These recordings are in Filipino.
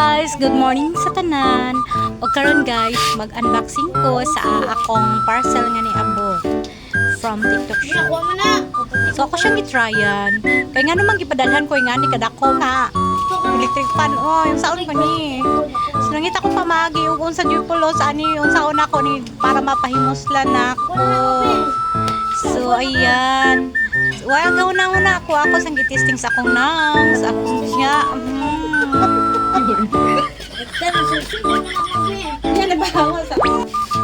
guys! Good morning sa tanan. O karon guys, mag-unboxing ko sa akong parcel nga ni Abot from TikTok shop. So ako siyang gitryan. Kaya nga naman gipadalhan ko nga ni kadako nga. Electric fan oh, yung saon ko ni. So nangita ko pamagi ug unsa gyud pulo sa ani yung saon ako ni para mapahimuslan ako. So ayan. Wala nga una-una ako ako sang gitisting sa akong nang sa akong siya.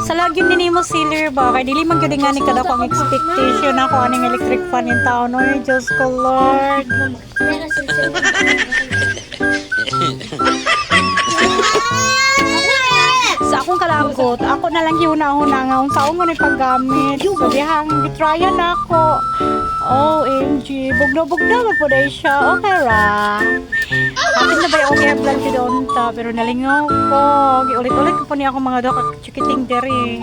Sa lagi ni Nemo Sealer ba? Kaya dili man gyud nga kada kong expectation ako aning electric fan yung taon. Oy, Diyos ko Lord. Sa akong kalangkot, ako na lang huna-huna nga kung saan ko ni paggamit. So, dihang gitryan ako. OMG, bugno-bugno mo po siya. Okay ra. Atin na ba yung vlog si doon ta, pero nalingaw ko. Giulit-ulit ko po niya ako mga doka chikiting dere.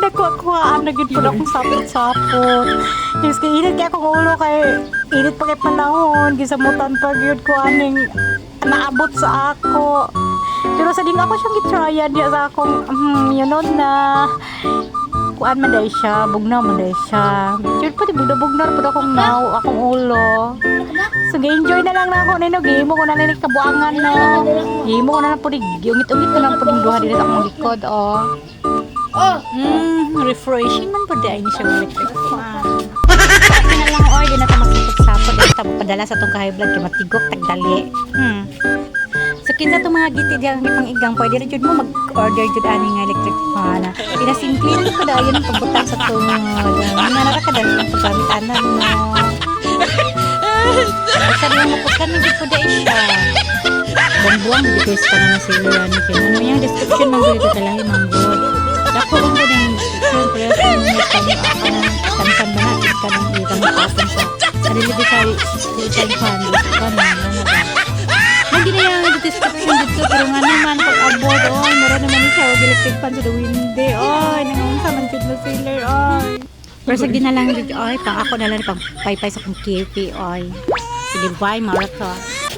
Nakuha-kuhaan na gid po na akong sapot-sapot. Yes, kay init kaya akong ulo kay init pa kay panahon. Gisamutan pa gyud ko aning naabot sa ako. Pero sa din ako siyang gitryan diya sa akong, hmm, you know na, kuan man day siya, bugnaw man day siya. Yun pati bugna-bugna po akong naw, akong ulo. So, enjoy na lang na ako nino, gimo ko na lang yung kabuangan no. Gimo ko na lang po, ungit-ungit ko na lang po yung duha dito sa akong likod, oh. Oh, Hmm, refreshing man po dahil ni siya ng electric fan. Na lang, di na ito masipag-sapod. Di na padala sa itong vlog, kaya matigok, tagdali. Hmm. So, kinsa itong mga giti diyan ang ipang igang, pwede rin jud mo mag-order jud ani nga electric fan. Pinasimple rin ko dahil ang pagbutang sa tungod. Ano na nakakadali ang paggamitan mo. Rin mo po kami jud po dahil siya. Buwang-buwang, request ka na yan. Kaya ano yung description man dito talaga, manggod. Dako lang ko ng description, pero kung may ng kansan ba natin ka ng itang kapon sa sarili ko sa isang fan. Ka na, ano? Hindi na yung description dito, pero nga naman, pag abot, oy, meron naman siya, o electric fan sa the windy, oy, nangunsa man jud na sailor, oy. Pero sa na lang jud, oy, pang ako na lang, pang paypay sa kong KP, oy. Sige, bye, Martha.